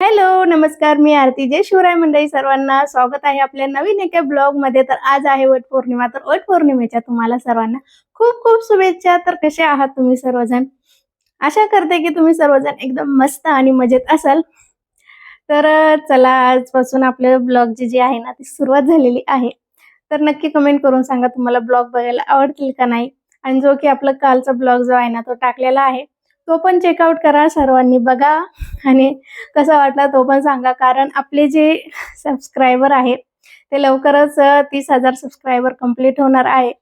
Hello नमस्कार मी आरती जय शिवराय मंडळी सर्वांना. स्वागत आहे आपल्या नवीन एका ब्लॉगमध्ये. तर आज आहे वट पौर्णिमा. तर वट पौर्णिमेच्या तुम्हाला सर्वांना खूप खूप शुभेच्छा. तर कसे आहात तुम्ही सर्वजण? आशा करते की तुम्ही सर्वजण एकदम मस्त आणि मजेत असाल. तर चला आजपासून आपल्या ब्लॉगची जी आहे ना ती सुरुवात झालेली आहे. तर नक्की कमेंट करून सांगा तुम्हाला ब्लॉग बघायला आवडतील का नाही? आणि जो की आपला कालचा ब्लॉग जो आहे ना तो टाकलेला आहे. तो पण चेकआउट करा सर्वांनी. बघा आणि कसा वाटला तो पण सांगा. कारण आपले जे सबस्क्रायबर आहे ते लवकरच तीस हजार सबस्क्रायबर कंप्लीट होणार आहे.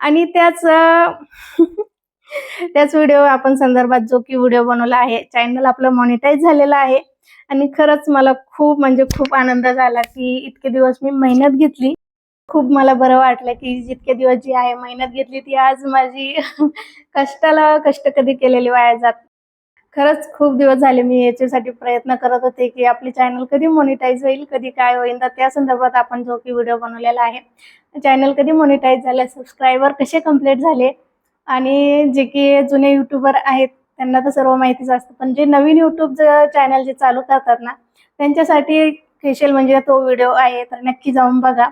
आणि त्याच त्याच व्हिडिओ आपण संदर्भात जो की व्हिडिओ बनवला आहे चॅनल आपलं मॉनिटाईज झालेलं आहे. आणि खरंच मला खूप म्हणजे खूप आनंद झाला की इतके दिवस मी मेहनत घेतली. खूप मला बरं वाटलं की जितके दिवस जी आहे मेहनत घेतली ती आज माझी कष्टाला कष्ट कधी केलेली वाया जात खरंच खूप दिवस झाले मी याच्यासाठी प्रयत्न करत होते की आपली चॅनल कधी मोनिटाईज होईल कधी काय होईल तर त्या संदर्भात आपण जो की व्हिडिओ बनवलेला आहे चॅनल कधी मोनिटाईज झालं सबस्क्रायबर कसे कंप्लीट झाले आणि जे की जुने युट्यूबर आहेत त्यांना तर सर्व माहितीच असतं. पण जे नवीन युट्यूब चॅनल जे चालू करतात ना त्यांच्यासाठी स्पेशल म्हणजे तो व्हिडिओ आहे तर नक्की जाऊन बघा.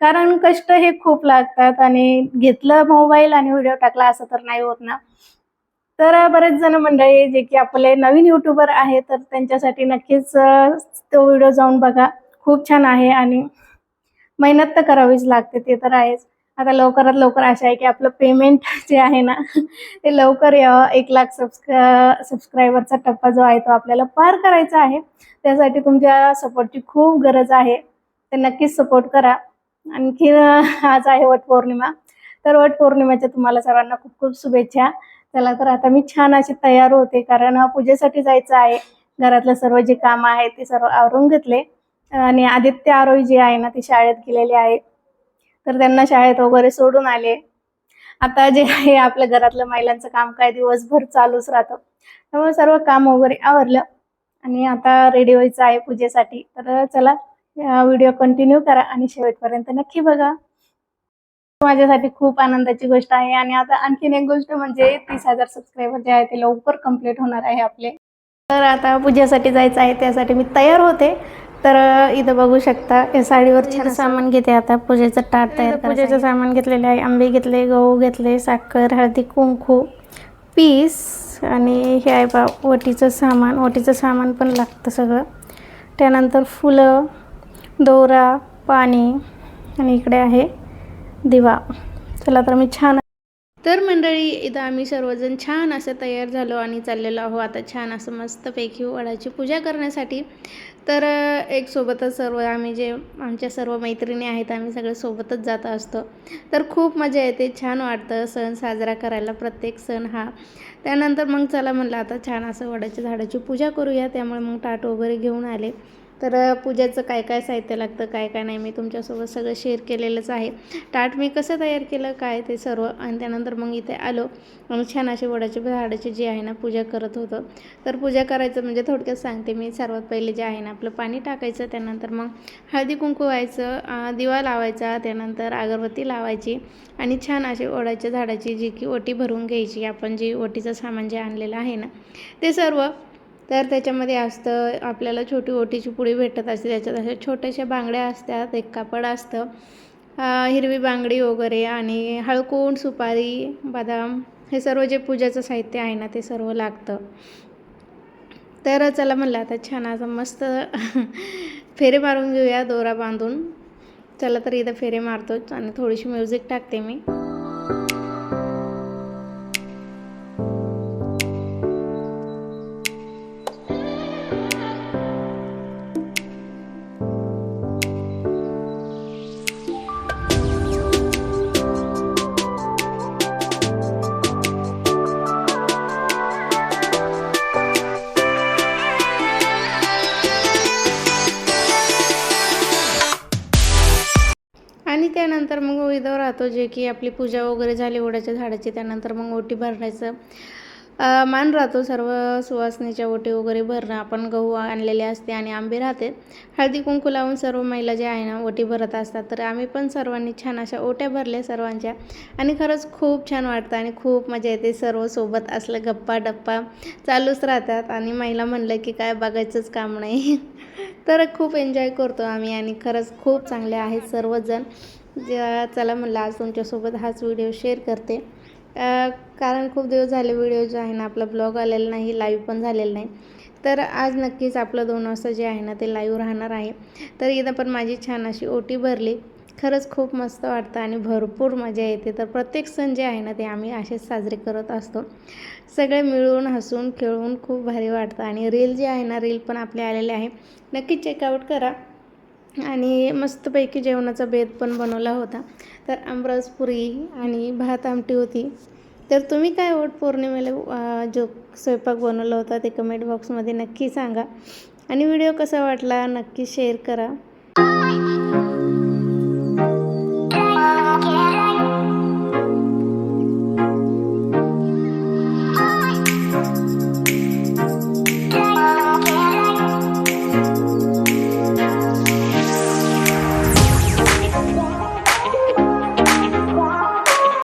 कारण कष्ट हे खूप लागतात आणि घेतलं मोबाईल आणि व्हिडिओ टाकला असं तर नाही होत ना. तर बरेच जण मंडळी जे की आपले नवीन युट्यूबर आहे तर त्यांच्यासाठी नक्कीच तो व्हिडिओ जाऊन बघा. खूप छान आहे आणि मेहनत तर करावीच लागते ते तर आहेच. आता लवकरात लवकर आशा आहे की आपलं पेमेंट जे आहे ना ते लवकर यावं एक लाख सबस्क्रा सबस्क्रायबरचा टप्पा जो आहे तो आपल्याला पार करायचा आहे. त्यासाठी तुमच्या सपोर्टची खूप गरज आहे. तर नक्कीच सपोर्ट करा. आणखी आज आहे वटपौर्णिमा तर वटपौर्णिमेच्या तुम्हाला सर्वांना खूप खूप शुभेच्छा. चला तर आता मी छान अशी तयार होते कारण पूजेसाठी जायचं आहे. घरातलं सर्व जे काम आहे ते सर्व आवरून घेतले. आणि आदित्य आरोही जे आहे ना ते शाळेत गेलेले आहे. तर त्यांना शाळेत वगैरे सोडून आले. आता जे आहे आपल्या घरातलं महिलांचं काम काय दिवसभर चालूच राहतं. त्यामुळे सर्व काम वगैरे आवरलं. आणि आता रेडी व्हायचं आहे पूजेसाठी. तर चला व्हिडिओ कंटिन्यू करा आणि शेवटपर्यंत नक्की बघा. माझ्यासाठी खूप आनंदाची गोष्ट आहे आणि आता आणखीन एक गोष्ट म्हणजे तीस हजार सबस्क्रायबर जे आहे ते लवकर कंप्लीट होणार आहे आपले. तर आता पूजेसाठी जायचं आहे त्यासाठी मी तयार होते. तर इथं बघू शकता या साडीवर छान सामान घेते आता पूजेचं ताट तयार पूजेचं सामान घेतलेलं आहे आंबे घेतले गहू घेतले साखर हळदी कुंकू पीस आणि हे आहे बा ओटीचं सामान. ओटीचं सामान पण लागतं सगळं. त्यानंतर फुलं दोरा पाणी आणि इकडे आहे दिवा. चला तर मी छान तर मंडळी इथं आम्ही सर्वजण छान असं तयार झालो आणि चाललेलो आहो आता छान असं मस्तपैकी वडाची पूजा करण्यासाठी. तर एक सोबतच सर्व आम्ही जे आमच्या सर्व मैत्रिणी आहेत आम्ही सगळे सोबतच जात असतो. तर खूप मजा येते छान वाटतं सण साजरा करायला प्रत्येक सण हा. त्यानंतर मग चला म्हणलं आता छान असं वडाच्या झाडाची पूजा करूया. त्यामुळे मग ताट वगैरे घेऊन आले. तर पूजेचं काय काय साहित्य लागतं काय काय नाही मी तुमच्यासोबत सगळं शेअर केलेलंच आहे. ताट मी कसं तयार केलं काय ते सर्व आणि त्यानंतर मग इथे आलो. आणि छान असे वडाचे झाडाची जी आहे ना पूजा करत होतं. तर पूजा करायचं म्हणजे थोडक्यात सांगते मी. सर्वात पहिले जे आहे ना आपलं पाणी टाकायचं त्यानंतर मग हळदी कुंकू व्हायचं दिवा लावायचा त्यानंतर अगरबत्ती लावायची आणि छान असे वडाच्या झाडाची जी की ओटी भरून घ्यायची आपण जी ओटीचं सामान जे आणलेलं आहे ना ते सर्व तर त्याच्यामध्ये असतं आपल्याला छोटी ओटीची पुडी भेटत असते त्याच्यात अशा छोट्याशा बांगड्या असतात एक कापड असतं हिरवी बांगडी वगैरे आणि हळकुंड सुपारी बदाम हे सर्व जे पूजेचं साहित्य आहे ना ते सर्व लागतं. तर चला म्हणलं आता छान असं मस्त फेरे मारून घेऊया दोरा बांधून. चला तर इथं फेरे मारतोच आणि थोडीशी म्युझिक टाकते मी. मग इथं राहतो जे की आपली पूजा वगैरे झाली ओढ्याच्या झाडाची त्यानंतर मग ओटी भरण्याचं. मान राहतो सर्व सुवासनीच्या ओटी वगैरे भरणं. आपण गहू आणलेले असते आणि आंबे राहते. हळदी कुंकू लावून सर्व महिला ज्या आहे ना ओटी भरत असतात. तर आम्ही पण सर्वांनी छान अशा ओट्या भरल्या सर्वांच्या. आणि खरंच खूप छान वाटतं आणि खूप मजा येते. सर्व सोबत असलं गप्पा डप्पा चालूच राहतात. आणि महिला म्हणलं की काय बघायचंच काम नाही. तर खूप एन्जॉय करतो आम्ही आणि खरंच खूप चांगले आहेत सर्वजण. ज्या चला म्हणलं आज तुमच्यासोबत हाच व्हिडिओ शेअर करते. कारण खूप दिवस झाले व्हिडिओ जो आहे ना आपला ब्लॉग आलेला नाही लाईव्ह पण झालेला नाही. तर आज नक्कीच आपलं दोन वाजता जे आहे ना ते लाईव्ह राहणार आहे. तर इथं पण माझी छान अशी ओटी भरली. खरंच खूप मस्त वाटतं आणि भरपूर मजा येते. तर प्रत्येक सण जे आहे ना ते आम्ही असेच साजरे करत असतो. सगळे मिळून हसून खेळून खूप भारी वाटतं. आणि रील जे आहे ना रील पण आपले आलेले आहे. नक्की चेकआउट करा. आणि मस्तपैकी जेवणाचा बेत पण बनवला होता. तर आमरस पुरी आणि भात आमटी होती. तर तुम्ही काय वट पौर्णिमेला जो स्वयंपाक बनवला होता ते कमेंट बॉक्समध्ये नक्की सांगा. आणि व्हिडिओ कसा वाटला नक्की शेअर करा.